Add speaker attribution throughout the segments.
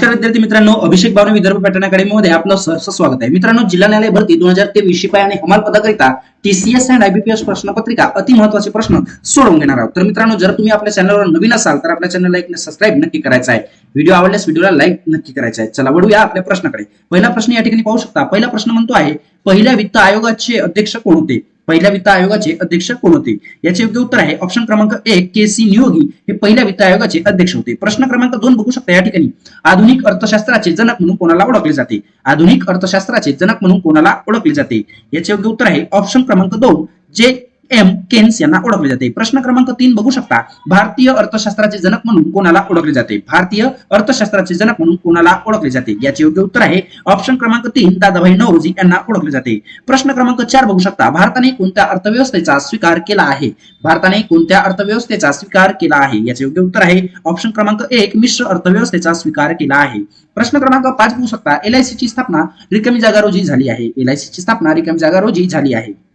Speaker 1: नमस्कार विद्यार्थी मित्रांनो अभिषेक भावना विदर्भ पॅटर्न अकॅडमीमध्ये आपलं सहर्ष स्वागत आहे. मित्रांनो जिल्हा न्यायालय भरती दोन हजार तेवीस शिपाई आणि हमाल पदाकरिता टीसीएस अँड आयबीपीएस प्रश्नपत्रिका अति महत्त्वाचे प्रश्न सोडवून घेणार आहोत. तर मित्रांनो जर तुम्ही आपल्या चॅनलवर नवीन असाल तर आपल्या चॅनलला एक सबस्क्राईब नक्की करायचा आहे. व्हिडिओ आवडल्यास व्हिडिओला लाईक नक्की करायचा आहे. चला वळूया आपल्या प्रश्नाकडे. पहिला प्रश्न या ठिकाणी पाहू शकता. पहिला प्रश्न म्हणतो आहे पहिल्या वित्त आयोगाचे अध्यक्ष कोण होते? पहिल्या वित्त आयोगाचे अध्यक्ष कोण होते? याचे योग्य उत्तर आहे ऑप्शन क्रमांक एक के सी नियोगी. हे पहिल्या वित्त आयोगाचे अध्यक्ष होते. प्रश्न क्रमांक दोन बघू शकता या ठिकाणी. आधुनिक अर्थशास्त्राचे जनक म्हणून कोणाला ओळखले जाते? आधुनिक अर्थशास्त्राचे जनक म्हणून कोणाला ओळखले जाते? याचे योग्य उत्तर आहे ऑप्शन क्रमांक दोन जे एम केन्स यांना ओळखले जाते. प्रश्न क्रमांक तीन बघू शकता. भारतीय अर्थशास्त्राचे जनक म्हणून कोणाला ओळखले जाते? भारतीय अर्थशास्त्राचे जनक म्हणून कोणाला ओळखले जाते? याचे योग्य उत्तर आहे ऑप्शन क्रमांक तीन दादाभाई नौरोजी यांना ओळखले जाते. प्रश्न क्रमांक चार बघू शकता. भारताने कोणत्या अर्थव्यवस्थेचा स्वीकार केला आहे? भारताने कोणत्या अर्थव्यवस्थेचा स्वीकार केला आहे? याचे योग्य उत्तर आहे ऑप्शन क्रमांक एक मिश्र अर्थव्यवस्थेचा स्वीकार केला आहे. प्रश्न क्रमांक पाच बघू शकता. एलआयसीची स्थापना रिकामी जागा रोजी झाली आहे. एलआयसीची स्थापना रिकामी जागा रोजी झाली आहे.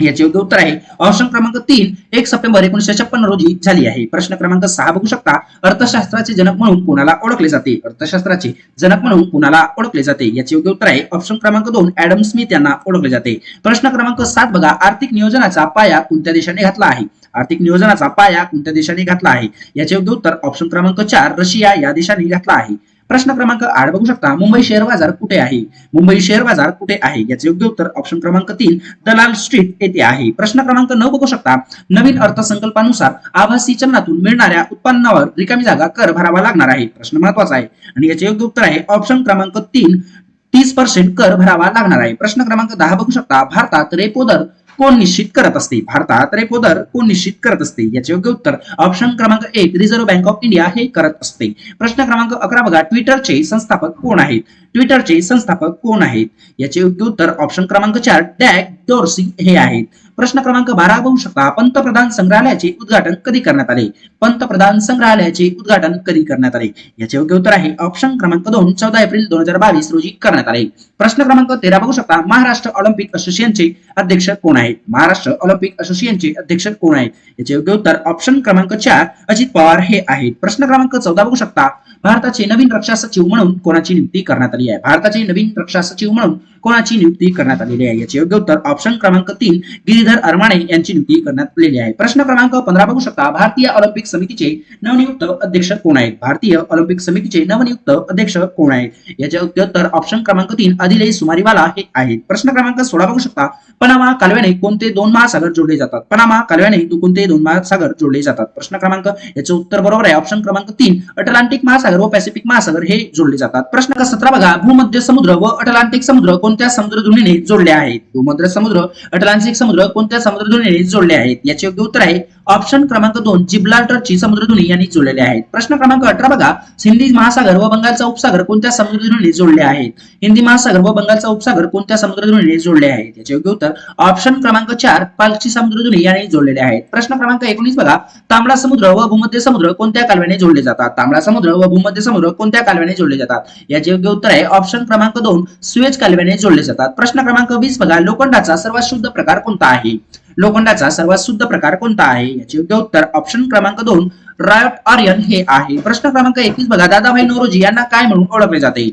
Speaker 1: याचे योग्य उत्तर आहे. ऑप्शन क्रमांक तीन एक सप्टेंबर एकोणीशे छप्पन रोजी झाली आहे. प्रश्न क्रमांक सहा बघू शकता. अर्थशास्त्राचे जनक म्हणून कोणाला ओळखले जाते? अर्थशास्त्राचे जनक म्हणून कोणाला ओळखले जाते? याचे योग्य उत्तर आहे. ऑप्शन क्रमांक दोन ऍडम स्मिथ यांना ओळखले जाते. प्रश्न क्रमांक सात बघा. आर्थिक नियोजनाचा पाया कोणत्या देशाने घातला आहे? आर्थिक नियोजनाचा पाया कोणत्या देशाने घातला आहे? याचे योग्य उत्तर ऑप्शन क्रमांक चार रशिया या देशाने घातला आहे. प्रश्न क्रमांक आठ बघू शकता. मुंबई शेअर बाजार कुठे आहे? मुंबई शेअर बाजार कुठे आहे? याचे योग्य उत्तर ऑप्शन क्रमांक तीन दलाल स्ट्रीट येथे आहे. प्रश्न क्रमांक नऊ बघू शकता. नवीन अर्थसंकल्पानुसार आभासी चलनातून मिळणाऱ्या उत्पन्नावर रिकामी जागा कर भरावा लागणार आहे. प्रश्न महत्त्वाचा आहे. आणि याचे योग्य उत्तर आहे ऑप्शन क्रमांक तीन तीस पर्सेंट कर भरावा लागणार आहे. प्रश्न क्रमांक दहा बघू शकता. भारतात रेपो दर कोण निश्चित करत असते? भारतात रेपो दर कोण निश्चित करत असते? याचे योग्य उत्तर ऑप्शन क्रमांक एक रिझर्व्ह बँक ऑफ इंडिया हे करत असते. प्रश्न क्रमांक अकरा बघा ट्विटरचे संस्थापक कोण आहेत? ट्विटरचे संस्थापक कोण आहेत? याचे योग्य उत्तर ऑप्शन क्रमांक चार डॅक डोर्सी हे आहेत. प्रश्न क्रमांक बारा बघू शकता पंतप्रधान संग्रहालयाचे उद्घाटन कधी करण्यात आले? पंतप्रधान संग्रहालयाचे उद्घाटन कधी करण्यात आले? याचे योग्य उत्तर आहे ऑप्शन क्रमांक दोन चौदा एप्रिल दोन हजार बावीस रोजी करण्यात आले. प्रश्न क्रमांक तेरा बघू शकता महाराष्ट्र ऑलिम्पिक असोसिएशनचे अध्यक्ष कोण आहेत? महाराष्ट्र ऑलिम्पिक असोसिएशनचे अध्यक्ष कोण आहेत? याचे योग्य उत्तर ऑप्शन क्रमांक चार अजित पवार हे आहेत. प्रश्न क्रमांक चौदा बघू शकता भारताचे नवीन रक्षा सचिव म्हणून कोणाची नियुक्ती करण्यात आली? आली आहे. भारताचे नवीन रक्षा सचिव म्हणून कोणाची नियुक्ती करण्यात आलेली आहे? याचे योग्य उत्तर ऑप्शन क्रमांक तीन गिरीधर अरमाणे यांची नियुक्ती करण्यात आलेली आहे. प्रश्न क्रमांक पंधरा बघू शकता. भारतीय ऑलिम्पिक समितीचे नवनियुक्त अध्यक्ष कोण आहेत? भारतीय ऑलिम्पिक समितीचे नवनियुक्त अध्यक्ष कोण आहेत? याचे योग्य उत्तर ऑप्शन क्रमांक तीन आदिले सुमारीवाला हे आहेत. प्रश्न क्रमांक सोळा बघू शकता. पनामा कालव्याने कोणते दोन महासागर जोडले जातात? पनामा कालव्याने कोणते दोन महासागर जोडले जातात? प्रश्न क्रमांक याचे उत्तर बरोबर आहे. ऑप्शन क्रमांक तीन अटलांटिक महासागर व पॅसिफिक महासागर हे जोडले जातात. प्रश्न सतरा बघा. भूमध्य समुद्र व अटलांटिक समुद्र कोणत्या समुद्रधुनीने जोडले आहेत? भूमध्य समुद्र अटलांटिक समुद्र कोणत्या समुद्रधुनीने जोडले आहेत? याचे योग्य उत्तर आहे ऑप्शन क्रमांक दोन जिब्लाल्टरची समुद्रधुनी यांनी जोडलेले आहेत. प्रश्न क्रमांक अठरा बघा. हिंदी महासागर व बंगालचा उपसागर कोणत्या समुद्रधुनीने जोडले आहेत? हिंदी महासागर व बंगालचा उपसागर कोणत्या समुद्रधुनीने जोडले आहेत? याचे योग्य उत्तर ऑप्शन क्रमांक चार पालची समुद्रधुनी यांनी जोडलेले आहेत. प्रश्न क्रमांक एकोणीस बघा. तांबडा समुद्र व भूमध्य समुद्र कोणत्या कालव्याने जोडले जातात? तांबडा समुद्र व भूमध्य समुद्र कोणत्या कालव्याने जोडले जातात? याचे योग्य उत्तर आहे ऑप्शन क्रमांक दोन सुएज कालव्याने जोडले जातात. प्रश्न क्रमांक वीस बघा. लोखंडाचा सर्वात शुद्ध प्रकार कोणता आहे? लोखंडाचा सर्वात शुद्ध प्रकार कोणता आहे? याचे योग्य उत्तर ऑप्शन क्रमांक दोन रायट आर्यन हे आहे. प्रश्न क्रमांक एकवीस बघा. दादाभाई नोरोजी यांना काय म्हणून ओळखले जाते?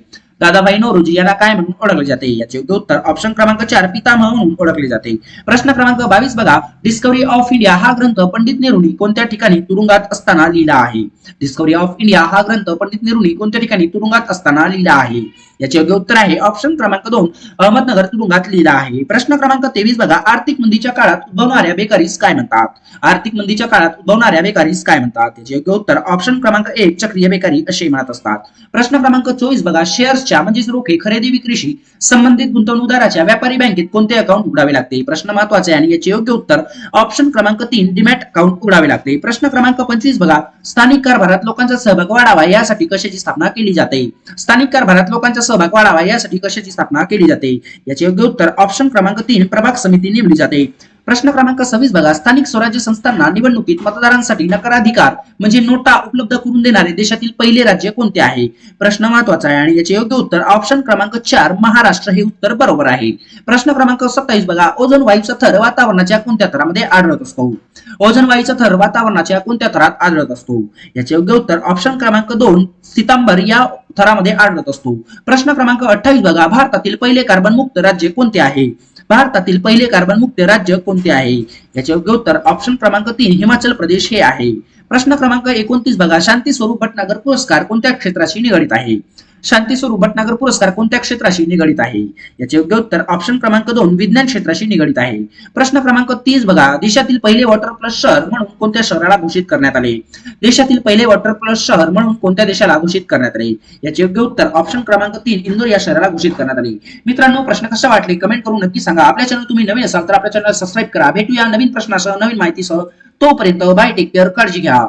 Speaker 1: दादाभाई नोरोजी यांना काय म्हणून ओळखले जाते? याचे उत्तर ऑप्शन क्रमांक चार पितामह म्हणून ओळखले जाते. प्रश्न क्रमांक बावीस बघा. डिस्कवरी ऑफ इंडिया हा ग्रंथ पंडित नेहरूंनी कोणत्या ठिकाणी तुरुंगात असताना लिहिला आहे? डिस्कवरी ऑफ इंडिया हा ग्रंथ पंडित नेहरूंनी कोणत्या ठिकाणी तुरुंगात असताना लिहिला आहे? याचे योग्य उत्तर आहे ऑप्शन क्रमांक दोन अहमदनगर तुरुंगात लिहिला आहे. प्रश्न क्रमांक तेवीस बघा. आर्थिक मंदीच्या काळात उद्भवणाऱ्या बेकारीस काय म्हणतात? आर्थिक मंदीच्या काळात उद्भवणाऱ्या बेकारीस काय म्हणतात? याचे योग्य उत्तर ऑप्शन क्रमांक एक चक्रीय बेकारी असे म्हणत असतात. प्रश्न क्रमांक चोवीस बघा. शेअर्सच्या म्हणजेच रोखे खरेदी विक्रीशी संबंधित गुंतवणूकदाराच्या व्यापारी बँकेत कोणते अकाउंट उघडावे लागते? प्रश्न महत्त्वाचे आणि याचे योग्य उत्तर ऑप्शन क्रमांक तीन डिमॅट अकाउंट उघडावे लागते. प्रश्न क्रमांक पंचवीस बघा. स्थानिक कारभारात लोकांचा सहभाग वाढावा यासाठी कशाची स्थापना केली जाते? स्थानिक कारभारात लोकांचा सहभाग वाढावा यासाठी कशाची स्थापना केली जाते? याचे योग्य उत्तर ऑप्शन क्रमांक तीन प्रभाग समिती नेमली जाते. प्रश्न क्रमांक सव्वीस बघा. स्थानिक स्वराज्य संस्थांना निवडणुकीत मतदारांसाठी नकाराधिकार म्हणजे नोटा उपलब्ध करून देणारे देशातील पहिले राज्य कोणते आहे? प्रश्न महत्त्वाचा आहे आणि याचे योग्य उत्तर ऑप्शन क्रमांक चार महाराष्ट्र. हे उत्तर बरोबर आहे. प्रश्न क्रमांक सत्तावीस बघा. ओझोन वायूचा थर वातावरणाच्या कोणत्या थरामध्ये आढळत असतो? ओझोन वायूचा थर वातावरणाच्या कोणत्या थरात आढळत असतो? याचे योग्य उत्तर ऑप्शन क्रमांक दोन सितांबर या थरामध्ये आढळत असतो. प्रश्न क्रमांक अठ्ठावीस बघा. भारतातील पहिले कार्बन मुक्त राज्य कोणते आहे? भारतातील पहिले कार्बन मुक्त राज्य कोणते आहे? याचे योग्य उत्तर ऑप्शन क्रमांक तीन हिमाचल प्रदेश हे आहे. प्रश्न क्रमांक एकोणतीस बघा. शांती स्वरूप भटनागर पुरस्कार कोणत्या क्षेत्राशी निगडित आहे? शांती स्वरूप भटनागर पुरस्कार कोणत्या क्षेत्राशी निगडित आहे? याचे योग्य उत्तर ऑप्शन क्रमांक दोन विज्ञान क्षेत्राशी निगडित आहे. प्रश्न क्रमांक तीस बघा. देशातील पहिले वॉटर प्लस शहर म्हणून कोणत्या शहराला घोषित करण्यात आले? देशातील पहिले वॉटर प्लस शहर म्हणून कोणत्या देशाला घोषित करण्यात आले? याचे योग्य उत्तर ऑप्शन क्रमांक तीन इंदोर या शहराला घोषित करण्यात आले. मित्रांनो प्रश्न कसा वाटले? कमेंट करून नक्की सांगा. आपल्या चॅनल तुम्ही नवीन असाल तर आपल्या चॅनल सबस्क्राईब करा. भेटूया नवीन प्रश्नासह नवीन माहितीसह. तोपर्यंत बाय टेक केअर काळजी घ्या.